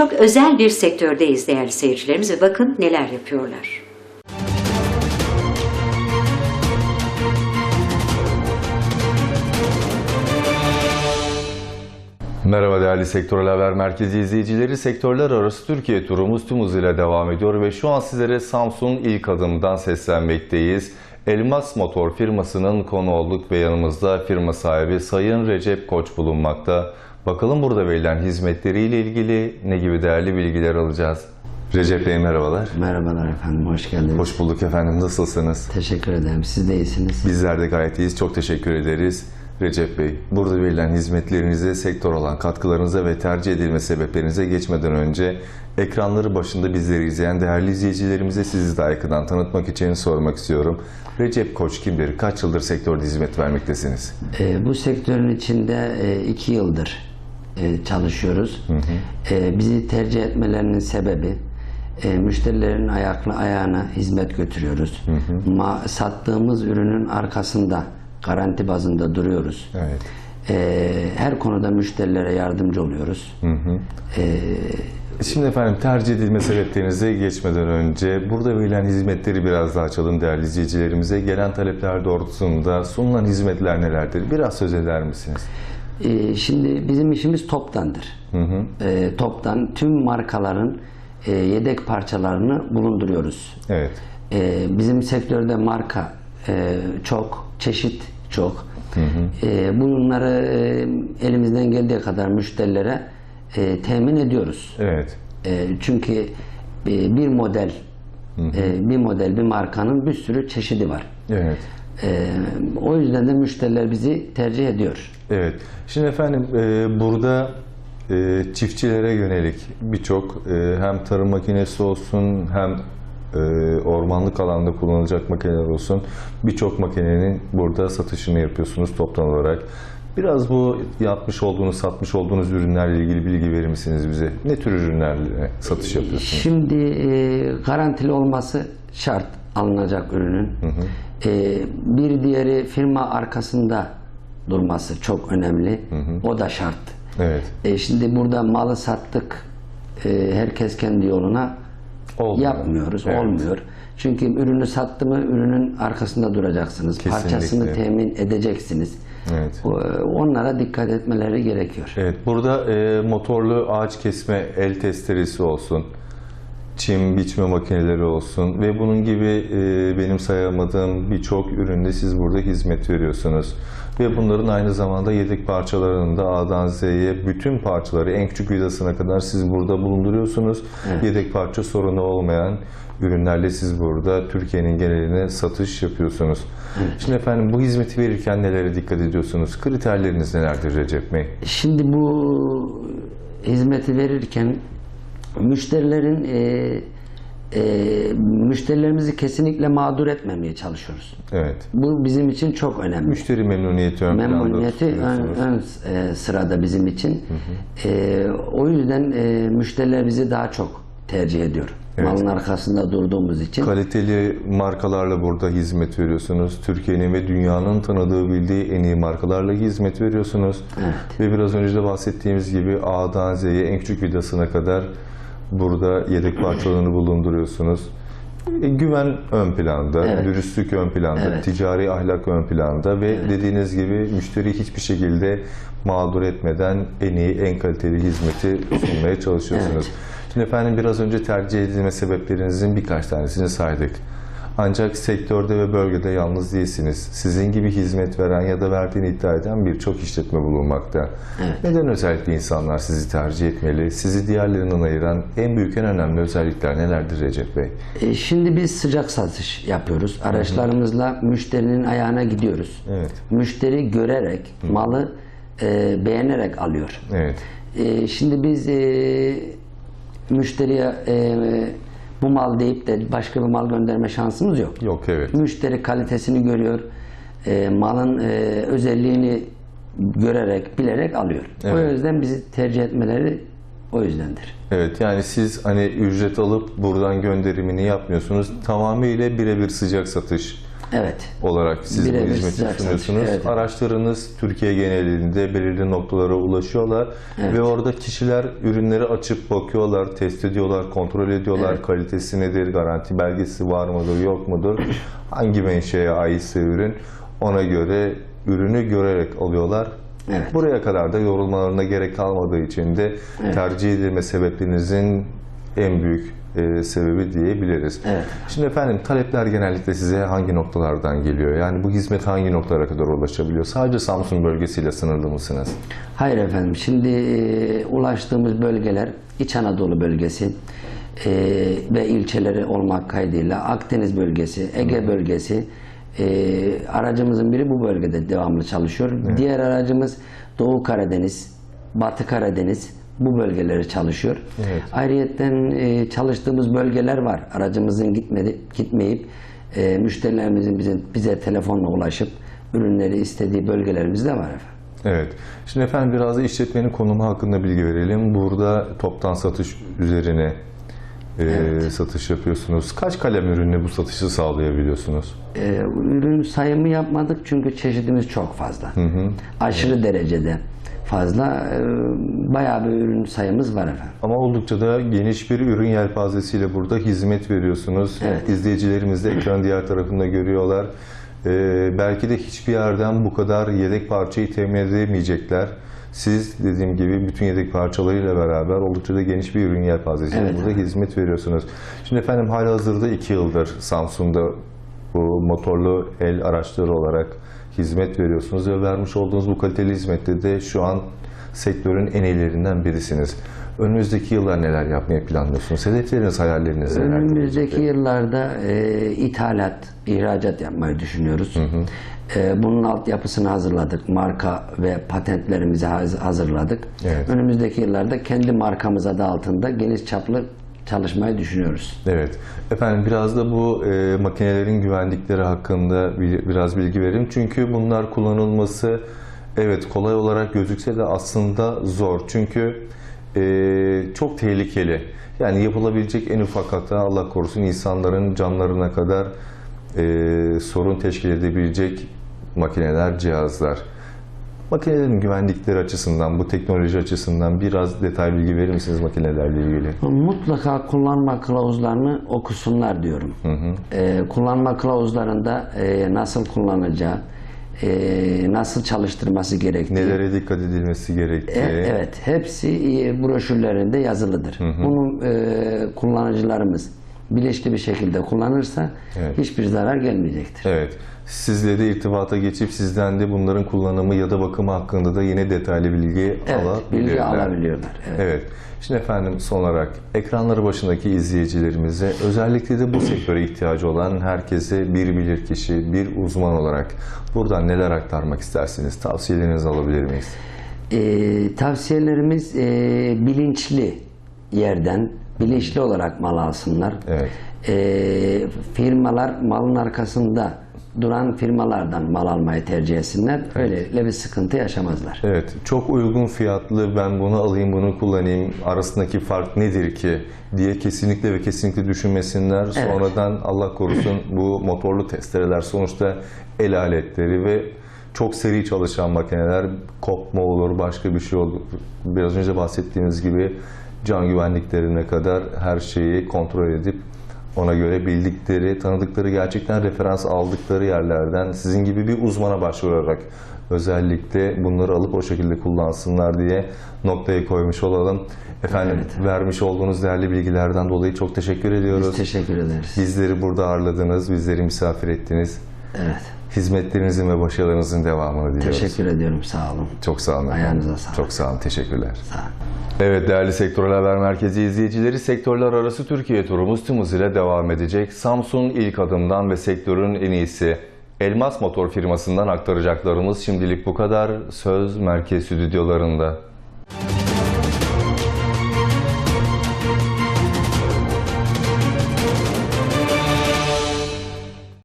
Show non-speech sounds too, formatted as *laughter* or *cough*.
çok özel bir sektördeyiz değerli seyircilerimiz ve bakın neler yapıyorlar. Merhaba değerli Sektörel Haber Merkezi izleyicileri. Sektörler arası Türkiye turumuz tüm hızıyla devam ediyor ve şu an sizlere Samsun ilk adımdan seslenmekteyiz. Elmas Motor firmasının konu olduk ve yanımızda firma sahibi Sayın Recep Koç bulunmakta. Bakalım burada verilen hizmetleriyle ilgili ne gibi değerli bilgiler alacağız. Recep Bey merhabalar. Merhabalar efendim, hoş geldiniz. Hoş bulduk efendim. Nasılsınız? Teşekkür ederim. Siz de iyisiniz. Bizler de gayet iyiyiz. Çok teşekkür ederiz. Recep Bey, burada verilen hizmetlerinize, sektör olan katkılarınıza ve tercih edilme sebeplerinize geçmeden önce ekranları başında bizleri izleyen değerli izleyicilerimize sizi daha yakından tanıtmak için sormak istiyorum. Recep Koç kimdir? Kaç yıldır sektörde hizmet vermektesiniz? Ee, bu sektörün içinde e, iki yıldır e, çalışıyoruz. E, bizi tercih etmelerinin sebebi e, müşterilerin ayaklı ayağına hizmet götürüyoruz. Ma, sattığımız ürünün arkasında garanti bazında duruyoruz. Evet. E, her konuda müşterilere yardımcı oluyoruz. Şimdi efendim tercih edilme sebeplerinize geçmeden önce burada verilen hizmetleri biraz daha açalım değerli izleyicilerimize. Gelen talepler doğrultusunda sunulan hizmetler nelerdir? Biraz söz eder misiniz? Ee, şimdi bizim işimiz toptandır. Ee, toptan tüm markaların e, yedek parçalarını bulunduruyoruz. Evet. Ee, bizim sektörde marka e, çok, çeşit çok. Ee, bunları e, elimizden geldiği kadar müşterilere e, temin ediyoruz. Evet. E, çünkü e, bir model, e, bir model, bir markanın bir sürü çeşidi var. Evet. E, o yüzden de müşteriler bizi tercih ediyor. Evet. Şimdi efendim e, burada e, çiftçilere yönelik birçok e, hem tarım makinesi olsun hem e, ormanlık alanda kullanılacak makineler olsun birçok makinenin burada satışını yapıyorsunuz toptan olarak. Biraz bu yapmış olduğunuz, satmış olduğunuz ürünlerle ilgili bilgi verir misiniz bize? Ne tür ürünlerle satış yapıyorsunuz? Şimdi e, garantili olması şart alınacak ürünün. E, bir diğeri firma arkasında durması çok önemli. O da şart. Evet. E, şimdi burada malı sattık. e, herkes kendi yoluna Olmuyor. yapmıyoruz. Evet. Olmuyor. Çünkü ürünü sattı mı ürünün arkasında duracaksınız. Kesinlikle. Parçasını temin edeceksiniz. Evet. O- Onlara dikkat etmeleri gerekiyor. Evet, burada e, motorlu ağaç kesme el testeresi olsun, çim biçme makineleri olsun ve bunun gibi e, benim sayamadığım birçok üründe siz burada hizmet veriyorsunuz. Ve bunların aynı zamanda yedek parçalarını da A'dan Z'ye bütün parçaları en küçük vidasına kadar siz burada bulunduruyorsunuz. Yedek parça sorunu olmayan ürünlerle siz burada Türkiye'nin geneline satış yapıyorsunuz. Şimdi efendim bu hizmeti verirken nelere dikkat ediyorsunuz? Kriterleriniz nelerdir Recep Bey? Şimdi bu hizmeti verirken müşterilerin e, e, müşterilerimizi kesinlikle mağdur etmemeye çalışıyoruz. Evet. Bu bizim için çok önemli. Müşteri memnuniyeti ön Memnuniyeti ön, ön e, sırada bizim için. E, o yüzden e, müşteriler bizi daha çok tercih ediyor. Evet. Malın arkasında durduğumuz için. Kaliteli markalarla burada hizmet veriyorsunuz. Türkiye'nin ve dünyanın tanıdığı bildiği en iyi markalarla hizmet veriyorsunuz. Evet. Ve biraz önce de bahsettiğimiz gibi A'dan Z'ye en küçük vidasına kadar burada yedek parçalarını bulunduruyorsunuz. E, güven ön planda, Evet. dürüstlük ön planda, Evet. ticari ahlak ön planda ve dediğiniz gibi müşteri hiçbir şekilde mağdur etmeden en iyi, en kaliteli hizmeti sunmaya çalışıyorsunuz. Şimdi efendim biraz önce tercih edilme sebeplerinizin birkaç tanesini saydık. Ancak sektörde ve bölgede yalnız değilsiniz. Sizin gibi hizmet veren ya da verdiğini iddia eden birçok işletme bulunmakta. Neden özellikle insanlar sizi tercih etmeli? Sizi diğerlerinden ayıran en büyük en önemli özellikler nelerdir Recep Bey? E, şimdi biz sıcak satış yapıyoruz. Araçlarımızla müşterinin ayağına gidiyoruz. Evet. Müşteri görerek, malı e, beğenerek alıyor. Evet. E, şimdi biz e, müşteriye e, bu mal deyip de başka bir mal gönderme şansımız yok. Yok evet. Müşteri kalitesini görüyor, e, malın e, özelliğini görerek, bilerek alıyor. O Evet. yüzden bizi tercih etmeleri o yüzdendir. Evet yani siz hani ücret alıp buradan gönderimini yapmıyorsunuz. Tamamıyla birebir sıcak satış Evet. olarak siz bu Birebir hizmeti sıcak sunuyorsunuz. evet. Araçlarınız Türkiye genelinde belirli noktalara ulaşıyorlar ve orada kişiler ürünleri açıp bakıyorlar, test ediyorlar, kontrol ediyorlar. Evet. Kalitesi nedir, garanti belgesi var mıdır, yok mudur, hangi menşeye aitse ürün ona göre ürünü görerek alıyorlar. Evet. Buraya kadar da yorulmalarına gerek kalmadığı için de tercih edilme sebeplerinizin en büyük e, sebebi diyebiliriz. Evet. Şimdi efendim talepler genellikle size hangi noktalardan geliyor? Yani bu hizmet hangi noktalara kadar ulaşabiliyor? Sadece Samsun bölgesiyle sınırlı mısınız? Hayır efendim. Şimdi e, ulaştığımız bölgeler İç Anadolu bölgesi e, ve ilçeleri olmak kaydıyla Akdeniz bölgesi, Ege bölgesi e, aracımızın biri bu bölgede devamlı çalışıyor. Diğer aracımız Doğu Karadeniz, Batı Karadeniz bu bölgeleri çalışıyor. Evet. Ayrıyeten e, çalıştığımız bölgeler var. Aracımızın gitmedi, gitmeyip e, müşterilerimizin bize, bize telefonla ulaşıp ürünleri istediği bölgelerimiz de var efendim. Evet. Şimdi efendim biraz da işletmenin konumu hakkında bilgi verelim. Burada toptan satış üzerine e, satış yapıyorsunuz. Kaç kalem ürünle bu satışı sağlayabiliyorsunuz? Ee, ürün sayımı yapmadık çünkü çeşidimiz çok fazla. Aşırı derecede fazla. Ee, bayağı bir ürün sayımız var efendim. Ama oldukça da geniş bir ürün yelpazesiyle burada hizmet veriyorsunuz. Evet. İzleyicilerimiz de *clears throat* ekranın diğer tarafında görüyorlar. Ee, belki de hiçbir yerden bu kadar yedek parçayı temin edemeyecekler. Siz dediğim gibi bütün yedek parçalarıyla beraber oldukça da geniş bir ürün yelpazesiyle Evet. burada hizmet veriyorsunuz. Şimdi efendim hala hazırda iki yıldır Samsun'da bu motorlu el araçları olarak hizmet veriyorsunuz ve vermiş olduğunuz bu kaliteli hizmette de şu an sektörün en iyilerinden birisiniz. Önümüzdeki yıllar neler yapmayı planlıyorsunuz? Hedefleriniz, hayalleriniz neler? Önümüzdeki yıllarda e, ithalat, ihracat yapmayı düşünüyoruz. E, bunun altyapısını hazırladık. Marka ve patentlerimizi haz- hazırladık. Evet. Önümüzdeki yıllarda kendi markamız adı altında geniş çaplı çalışmayı düşünüyoruz. Evet. Efendim biraz da bu e, makinelerin güvenlikleri hakkında bir- biraz bilgi verin. Çünkü bunlar kullanılması evet kolay olarak gözükse de aslında zor. Çünkü e, çok tehlikeli. Yani yapılabilecek en ufak hata Allah korusun insanların canlarına kadar e, sorun teşkil edebilecek makineler, cihazlar. Makinelerin güvenlikleri açısından, bu teknoloji açısından biraz detay bilgi verir misiniz makinelerle ilgili? Mutlaka kullanma kılavuzlarını okusunlar diyorum. Ee, kullanma kılavuzlarında e, nasıl kullanacağı, e, nasıl çalıştırması gerektiği. Nelere dikkat edilmesi gerektiği. E- evet, hepsi e, broşürlerinde yazılıdır. Bunu e, kullanıcılarımız bilinçli bir şekilde kullanırsa Evet. hiçbir zarar gelmeyecektir. Evet. Sizle de irtibata geçip sizden de bunların kullanımı ya da bakımı hakkında da yine detaylı bilgi Evet, alabilirler. bilgi alabiliyorlar. Evet. Evet. Şimdi efendim son olarak ekranları başındaki izleyicilerimize özellikle de bu sektöre ihtiyacı olan herkese bir bilirkişi, bir uzman olarak buradan neler aktarmak istersiniz? Tavsiyelerinizi alabilir miyiz? E, tavsiyelerimiz e, bilinçli yerden, bilinçli olarak mal alsınlar. Evet. E, firmalar malın arkasında duran firmalardan mal almayı tercih etsinler. Öylelikle bir sıkıntı yaşamazlar. Evet, çok uygun fiyatlı ben bunu alayım bunu kullanayım arasındaki fark nedir ki diye kesinlikle ve kesinlikle düşünmesinler. Sonradan Allah korusun *clears throat* bu motorlu testereler sonuçta el aletleri ve çok seri çalışan makineler kopma olur, başka bir şey olur. Biraz önce bahsettiğimiz gibi can güvenliklerine kadar her şeyi kontrol edip ona göre bildikleri, tanıdıkları, gerçekten referans aldıkları yerlerden sizin gibi bir uzmana başvurarak özellikle bunları alıp o şekilde kullansınlar diye noktaya koymuş olalım. Efendim vermiş olduğunuz değerli bilgilerden dolayı çok teşekkür ediyoruz. Biz teşekkür ederiz. Bizleri burada ağırladınız, bizleri misafir ettiniz. Evet. Hizmetlerinizin ve başarılarınızın devamını diliyoruz. Teşekkür ediyorum. Sağ olun. Çok sağ olun. Ayağınıza sağlık. Çok sağ olun. Teşekkürler. Sağ olun. Evet değerli Sektörel Haber Merkezi izleyicileri sektörler arası Türkiye turumuz tüm hızıyla devam edecek. Samsun ilk adımdan ve sektörün en iyisi Elmas Motor firmasından aktaracaklarımız şimdilik bu kadar. Söz merkez stüdyolarında.